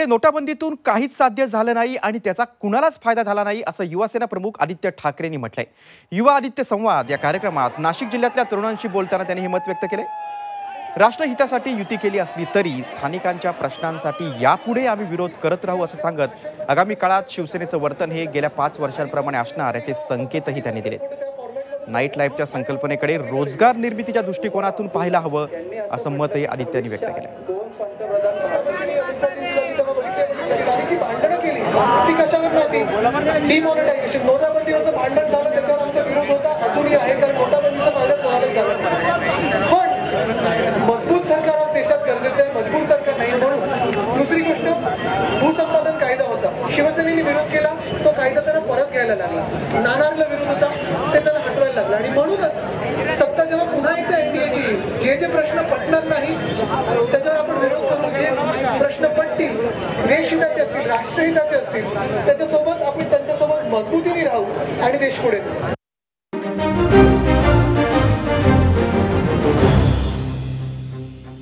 इकडे नोटाबंदीतून काहीच साध्य झालं नाही आणि त्याचा कुणालाच फायदा झाला नाही असं युवासेना प्रमुख आदित्य ठाकरेंनी म्हटलंय. युवा आदित्य संवाद या कार्यक्रमात नाशिक जिल्ह्यातल्या तरुणांशी बोलताना त्यांनी हे मत व्यक्त केले राष्ट्रहितासाठी युती केली असली तरी स्थानिकांच्या प्रश्नांसाठी यापुढे आम्ही विरोध करत राहू असं सांगत आगामी काळात शिवसेनेचं वर्तन हे गेल्या पाच वर्षांप्रमाणे असणार याचे संकेतही त्यांनी दिले नाईट लाईफच्या संकल्पनेकडे रोजगार निर्मितीच्या दृष्टिकोनातून पाहायला हवं असं मतही आदित्यांनी व्यक्त केलं जी भांडणं केली. ती कशावर नव्हती? डिमॉनिटायझेशन नोटाबंदीवर भांडण झालं त्याच्यावर आमचा विरोध होता. अजूनही आहे कारण नोटाबंदीचा फायदा कोणालाही झाला पण मजबूत सरकार आज देशात गरजेचं आहे. मजबूत सरकार नाही. म्हणून दुसरी गोष्ट भूसंपादन कायदा होता. शिवसेनेने विरोध केला तो कायदा त्यांना परत घ्यायला लागला. नाणारला विरोध होता ते त्यांना हटवायला लागला. आणि म्हणूनच सत्ता जेव्हा पुन्हा एकदा एनडीएची येईल जे जे प्रश्न पटणार नाही त्याच्यावर आपण विरोध करू जे प्रश्न पटतील देश राष्ट्रहिताचे असतील त्याच्यासोबत आपण त्यांच्यासोबत मजबूतीने राहू आणि देश पुढे